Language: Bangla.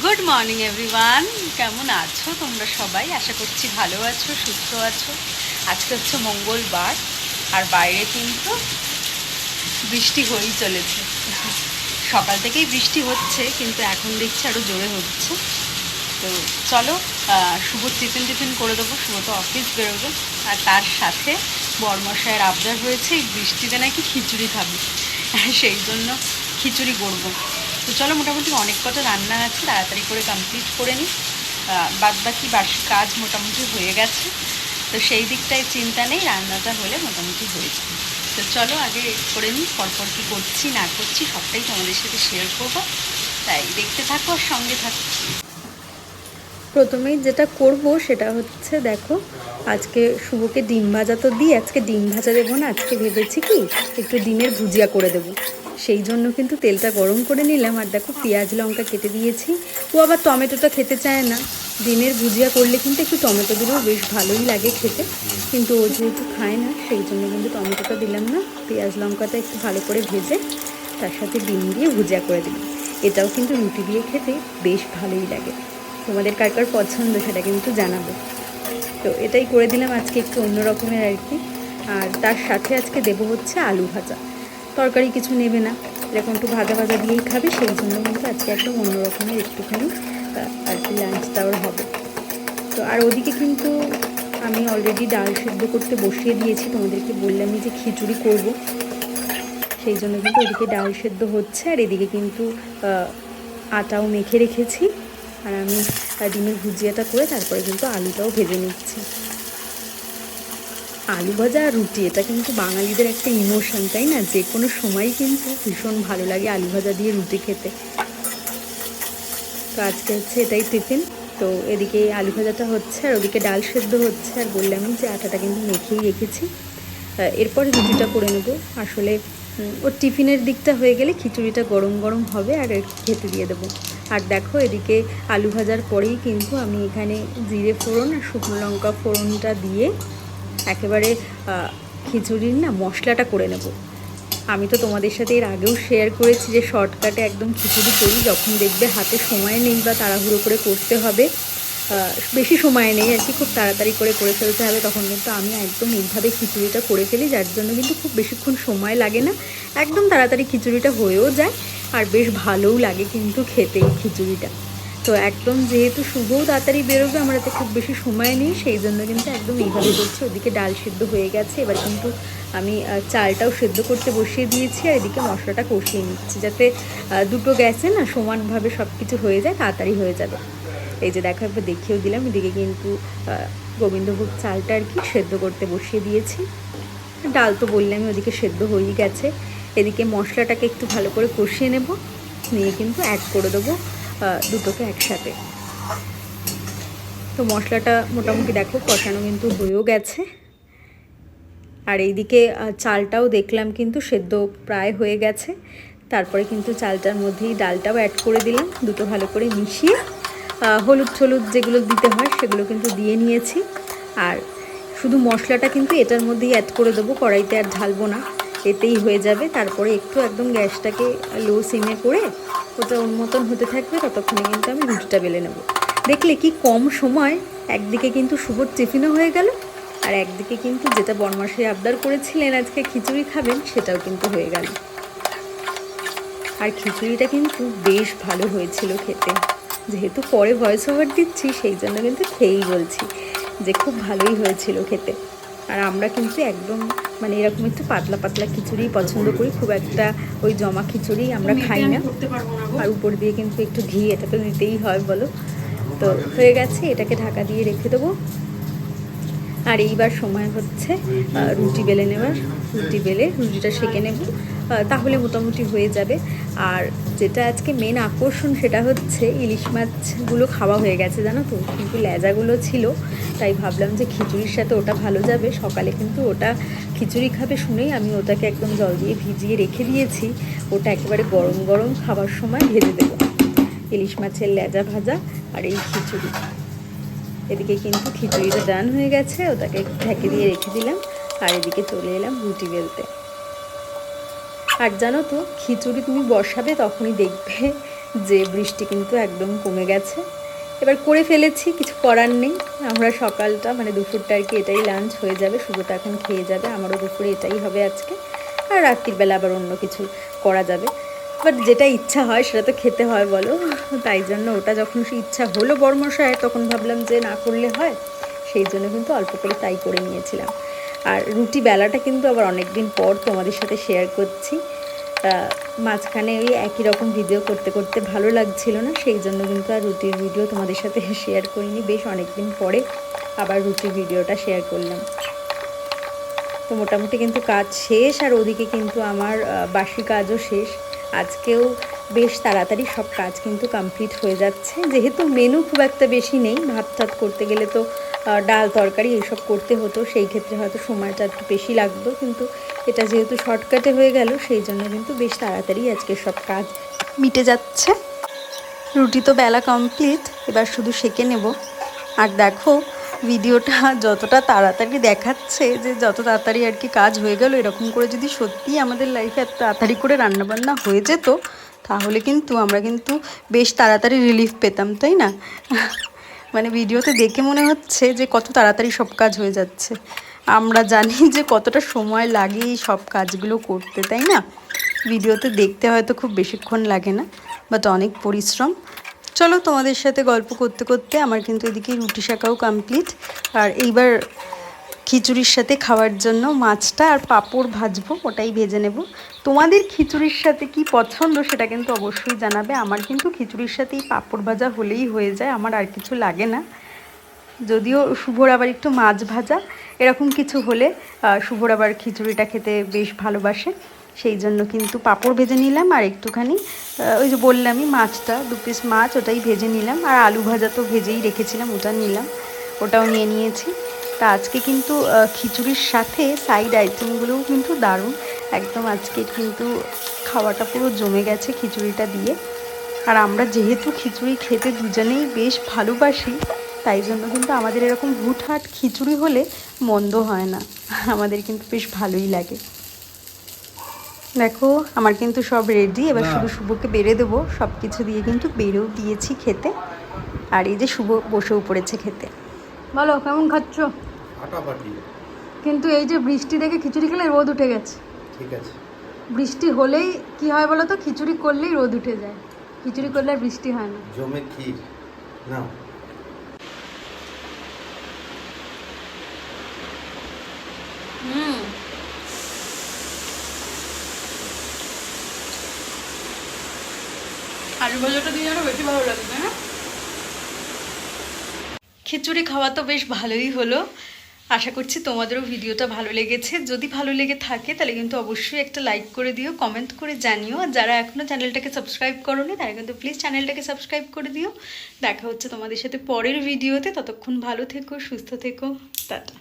গুড মর্নিং এভরিওয়ান কেমন আছো তোমরা সবাই? আশা করছি ভালো আছো, সুস্থ আছো। আজকে হচ্ছে মঙ্গলবার, আর বাইরে কিন্তু বৃষ্টি হয়েই চলেছে। সকাল থেকেই বৃষ্টি হচ্ছে, কিন্তু এখন দেখছি আরও জোরে হচ্ছে। তো চলো শুভ টিফিন টিফিন করে দেবো। শুভ তো অফিস বেরোবে। আর তার সাথে বরমশায়ের আবদার হয়েছে এই বৃষ্টিতে নাকি খিচুড়ি খাবে। সেই জন্য খিচুড়ি করব। তো চলো মোটামুটি অনেক কটা রান্না আছে, তাড়াতাড়ি করে কমপ্লিট করে নিই বাদ বাকি কাজ মোটামুটি হয়ে গেছে। তো সেই দিকটায় চিন্তা নেই, রান্নাটা হলে মোটামুটি হয়ে যাবে। তো চলো আগে করে নিই পরপর কী করছি, না করছি, সবটাই তোমাদের সাথে শেয়ার করব। তাই দেখতে থাকো আর সঙ্গে থাকো। প্রথমেই যেটা করব সেটা হচ্ছে দেখো, আজকে শুভকে ডিম ভাজা তো দিই, আজকে ডিম ভাজা দেবো না, আজকে ভেবেছি কি, একটু ডিমের ভুজিয়া করে দেবো। সেই জন্য কিন্তু তেলটা গরম করে নিলাম। আর দেখো, পেঁয়াজ, লঙ্কা কেটে দিয়েছি। ও আবার টমেটোটা খেতে চায় না। ডিমের ভুজিয়া করলে কিন্তু একটু টমেটো দিলেও বেশ ভালোই লাগে খেতে। কিন্তু ও যেহেতু খায় না, সেই জন্য কিন্তু টমেটোটা দিলাম না। পেঁয়াজ, লঙ্কাটা একটু ভালো করে ভেজে তার সাথে ডিম দিয়ে ভুজিয়া করে দিলাম। এটাও কিন্তু রুটি দিয়ে খেতে বেশ ভালোই লাগে। তোমাদের কার কার পছন্দ সেটা কিন্তু জানাব। তো এটাই করে দিলাম আজকে একটু অন্য রকমের আর কি। আর তার সাথে আজকে দেবো হচ্ছে আলু ভাজা। তরকারি কিছু নেবে না। এরকম একটু ভাজা ভাজা দিয়েই খাবে, সেই জন্য কিন্তু আজকে একদম অন্য রকমের একটুখানি আর কি লাঞ্চ ওর হবে। তো আর ওদিকে কিন্তু আমি অলরেডি ডাল সেদ্ধ করতে বসিয়ে দিয়েছি, তোমাদেরকে বললামই যে খিচুড়ি করব। সেই জন্য কিন্তু ওদিকে ডাল সেদ্ধ হচ্ছে, আর এদিকে কিন্তু আটাও মেখে রেখেছি। আর আমি ডিমের ভুজিয়াটা করে তারপরে কিন্তু আলুটাও ভেজে নিচ্ছি। আলু ভাজা আর রুটি, এটা কিন্তু বাঙালিদের একটা ইমোশন তাই না? যে কোনো সময় কিন্তু ভীষণ ভালো লাগে আলু ভাজা দিয়ে রুটি খেতে। তো আজকে হচ্ছে এটাই টিফিন তো এদিকে আলু ভাজাটা হচ্ছে আর ওদিকে ডাল সেদ্ধ হচ্ছে। আর বললামই যে আটাটা কিন্তু মেখেই রেখেছি। এরপরে রুটিটা করে নেব। আসলে ওর টিফিনের দিকটা হয়ে গেলে খিচুড়িটা গরম গরম হবে আর খেতে দিয়ে দেবো। আর দেখো, এদিকে আলু ভাজার পরেই কিন্তু আমি এখানে জিরে ফোড়ন আর শুকনো লঙ্কা ফোড়নটা দিয়ে একেবারে খিচুড়ির না মশলাটা করে নেব। আমি তো তোমাদের সাথে এর আগেও শেয়ার করেছি যে শর্টকাটে একদম খিচুড়ি করি, যখন দেখবে হাতে সময় নেই বা তাড়াহুড়ো করে করতে হবে বেশি সময় নেই আর কি, খুব তাড়াতাড়ি করে করে ফেলতে হবে, তখন কিন্তু আমি একদম এইভাবে খিচুড়িটা করে ফেলি, যার জন্য কিন্তু খুব বেশিক্ষণ সময় লাগে না। একদম তাড়াতাড়ি খিচুড়িটা হয়েও যায়, আর বেশ ভালোও লাগে কিন্তু খেতে খিচুড়িটা। তো একদম যেহেতু শুভও তাড়াতাড়ি বেরোবে, আমার হাতে খুব বেশি সময় নেই, সেই জন্য কিন্তু একদম এইভাবে করছি। ওদিকে ডাল সেদ্ধ হয়ে গেছে, এবার কিন্তু আমি চালটাও সেদ্ধ করতে বসিয়ে দিয়েছি আর এদিকে মশলাটা কষিয়ে নিচ্ছি যাতে দুটো গ্যাসে না সমানভাবে সব কিছু হয়ে যায়, তাড়াতাড়ি হয়ে যাবে। এই যে দেখো, একবার দেখিয়েও দিলাম, এদিকে কিন্তু গোবিন্দভোগ চালটা আর কি সেদ্ধ করতে বসিয়ে দিয়েছি। ডাল তো বললামই ওদিকে সেদ্ধ হয়েই গেছে। এদিকে মশলাটাকে একটু ভালো করে কষিয়ে নেব, নিয়ে কিন্তু অ্যাড করে দেবো। দুটোকে একসাথে। তো মশলাটা মোটামুটি দেখো, কষানো কিন্তু হয়েও গেছে। আর এইদিকে চালটাও দেখলাম কিন্তু সেদ্ধ প্রায় হয়ে গেছে। তারপরে কিন্তু চালটার মধ্যেই ডালটাও অ্যাড করে দিলাম, দুটো ভালো করে মিশিয়ে। হলুদ টলুদ যেগুলো দিতে হয়, সেগুলো কিন্তু দিয়ে নিয়েছি। আর শুধু মশলাটা কিন্তু এটার মধ্যেই অ্যাড করে দেবো, কড়াইতে আর ঢালবো না। এতেই হয়ে যাবে। তারপরে একটু একদম গ্যাসটাকে লো সিমে করে ওটা ওর মতন হতে থাকবে। ততক্ষণে কিন্তু আমি রুটিটা বেলে নেব। দেখলে কি কম সময়, একদিকে কিন্তু শুভর টিফিনও হয়ে গেল আর একদিকে কিন্তু যেটা বনমাসে আবদার করেছিলেন আজকে খিচুড়ি খাবেন, সেটাও কিন্তু হয়ে গেল। আর খিচুড়িটা কিন্তু বেশ ভালো হয়েছিল খেতে। যেহেতু পরে ভয়েস ওভার দিচ্ছি, সেই জন্য কিন্তু খেয়েই বলছি যে খুব ভালোই হয়েছিল খেতে। আর আমরা কিন্তু একদম মানে এরকম একটু পাতলা পাতলা খিচুড়ি পছন্দ করি খুব একটা ওই জমা খিচুড়ি আমরা খাই না। আর উপর দিয়ে কিন্তু একটু ঘি এটা তো দিতেই হয় বলো। তো হয়ে গেছে এটাকে ঢাকা দিয়ে রেখে দেবো। আর এইবার সময় হচ্ছে রুটি বেলে নেওয়ার। রুটি বেলে রুটিটা সেঁকে নেব। তাহলে মোটামুটি হয়ে যাবে। আর যেটা আজকে মেন আকর্ষণ সেটা হচ্ছে ইলিশ মাছগুলো খাওয়া হয়ে গেছে, জানো তো? কিন্তু লেজাগুলো ছিল, তাই ভাবলাম যে খিচুড়ির সাথে ওটা ভালো যাবে। সকালে কিন্তু ওটা খিচুড়ি খাবে শুনেই আমি ওটাকে একদম জল দিয়ে ভিজিয়ে রেখে দিয়েছি। ওটা একেবারে গরম গরম খাবার সময় ভেজে দেবো। ইলিশ মাছের লেজা ভাজা আর এই খিচুড়ি। এদিকে কিন্তু খিচুড়িটা ডান হয়ে গেছে, ওটাকে ঢেকে দিয়ে রেখে দিলাম। আর এদিকে চলে এলাম রুটি বেলতে। আর জানো তো, খিচুড়ি তুমি বসাবে তখনই দেখবে যে বৃষ্টি কিন্তু একদম কমে গেছে। এবার করে ফেলেছি, কিছু করার নেই। আমরা সকালটা মানে দুপুরটা আর কি এটাই লাঞ্চ হয়ে যাবে শুভটা এখন খেয়ে যাবে, আমারও দুপুরে এটাই হবে আজকে। আর রাত্রিবেলা আবার অন্য কিছু করা যাবে। বাট যেটা ইচ্ছা হয় সেটা তো খেতে হয় বলো। তাই জন্য ওটা যখন সে ইচ্ছা হলো বর্মশায় তখন ভাবলাম যে না করলে হয়। সেই জন্য কিন্তু অল্প করে তাই করে নিয়েছিলাম। আর রুটি বেলাটা কিন্তু আবার অনেক দিন পর তোমাদের সাথে শেয়ার করছি। মাঝখানে ওই একই রকম ভিডিও করতে করতে ভালো লাগছিল না, সেই জন্য কিন্তু আর রুটির ভিডিও তোমাদের সাথে শেয়ার করিনি। বেশ অনেক দিন পরে আবার রুটির ভিডিওটা শেয়ার করলাম। তো মোটামুটি কিন্তু কাজ শেষ, আর ওদিকে কিন্তু আমার বাসি কাজও শেষ। আজকেও বেশ তাড়াতাড়ি সব কাজ কিন্তু কমপ্লিট হয়ে যাচ্ছে। যেহেতু মেনু খুব একটা বেশি নেই, ভাত টাত করতে গেলে তো ডাল তরকারি এইসব করতে হতো, সেই ক্ষেত্রে হয়তো সময়টা একটু বেশি লাগতো। কিন্তু এটা যেহেতু শর্টকাটে হয়ে গেল, সেই জন্য কিন্তু বেশ তাড়াতাড়ি আজকে সব কাজ মিটে যাচ্ছে। রুটি তো বেলা কমপ্লিট এবার শুধু সেঁকে নেব। আর দেখো, ভিডিওটা যতটা তাড়াতাড়ি দেখাচ্ছে, যে যত তাড়াতাড়ি আর কি কাজ হয়ে গেল, এরকম করে যদি সত্যিই আমাদের লাইফে এত তাড়াতাড়ি করে রান্নাবান্না হয়ে যেত তাহলে কিন্তু আমরা কিন্তু বেশ তাড়াতাড়ি রিলিফ পেতাম, তাই না? মানে ভিডিওতে দেখে মনে হচ্ছে যে কত তাড়াতাড়ি সব কাজ হয়ে যাচ্ছে। আমরা জানি যে কতটা সময় লাগে সব কাজগুলো করতে, তাই না? ভিডিওতে দেখতে হয়তো খুব বেশিক্ষণ লাগে না বাট অনেক পরিশ্রম। চলো তোমাদের সাথে গল্প করতে করতে আমার কিন্তু এদিকে রুটি শাখাও কমপ্লিট আর এইবার খিচুড়ির সাথে খাওয়ার জন্য মাছটা আর পাঁপড় ভাজবো, ওটাই ভেজে নেব। তোমাদের খিচুড়ির সাথে কি পছন্দ সেটা কিন্তু অবশ্যই জানাবে। আমার কিন্তু খিচুড়ির সাথে এই পাঁপড় ভাজা হলেই হয়ে যায়, আমার আর কিছু লাগে না। যদিও শুভর আবার একটু মাছ ভাজা, এরকম কিছু হলে শুভর আবার খিচুড়িটা খেতে বেশ ভালোবাসে। সেই জন্য কিন্তু পাঁপড় ভেজে নিলাম আর একটুখানি ওই যে বললামই মাছটা, দু পিস মাছ ওটাই ভেজে নিলাম। আর আলু ভাজা তো ভেজেই রেখেছিলাম, ওটা নিলাম, ওটাও নিয়ে নিয়েছি। তা আজকে কিন্তু খিচুড়ির সাথে সাইড আইটেমগুলোও কিন্তু দারুণ। একদম আজকে কিন্তু খাওয়াটা পুরো জমে গেছে খিচুড়িটা দিয়ে। আর আমরা যেহেতু খিচুড়ি খেতে দুজনেই বেশ ভালোবাসি তাই জন্য কিন্তু আমাদের এরকম হুটহাট খিচুড়ি হলে মন্দ হয় না। আমাদের কিন্তু বেশ ভালোই লাগে। দেখো আমার কিন্তু সব রেডি এবার শুধু শুভকে বেড়ে দেবো। সব কিছু দিয়ে কিন্তু বেড়েও দিয়েছি খেতে। আর এই যে শুভ বসেও পড়েছে খেতে। বলো কেমন খাচ্ছ? ফাটাফাটি। কিন্তু এই যে বৃষ্টি দেখে খিচুড়ি খেলে রোদ উঠে গেছে। ঠিক আছে। বৃষ্টি হলেই কি হয় বলো তো? খিচুড়ি করলেই রোদ উঠে যায়। খিচুড়ি করলে আর বৃষ্টি হয় না। জমে ক্ষীর। না আলু ভাজাটা দিয়ে আরও বেশি ভালো লাগে তাই না? খিচুড়ি খাওয়া তো বেশ ভালোই হলো। আশা করছি তোমাদেরও ভিডিওটা ভালো লেগেছে। যদি ভালো লেগে থাকে, তাহলে কিন্তু অবশ্যই একটা লাইক করে দিও কমেন্ট করে জানিও। আর যারা এখনও চ্যানেলটাকে সাবস্ক্রাইব করোনি, তারা কিন্তু প্লিজ চ্যানেলটাকে সাবস্ক্রাইব করে দিও। দেখা হচ্ছে তোমাদের সাথে পরের ভিডিওতে। ততক্ষণ ভালো থেকো, সুস্থ থেকো। টাটা।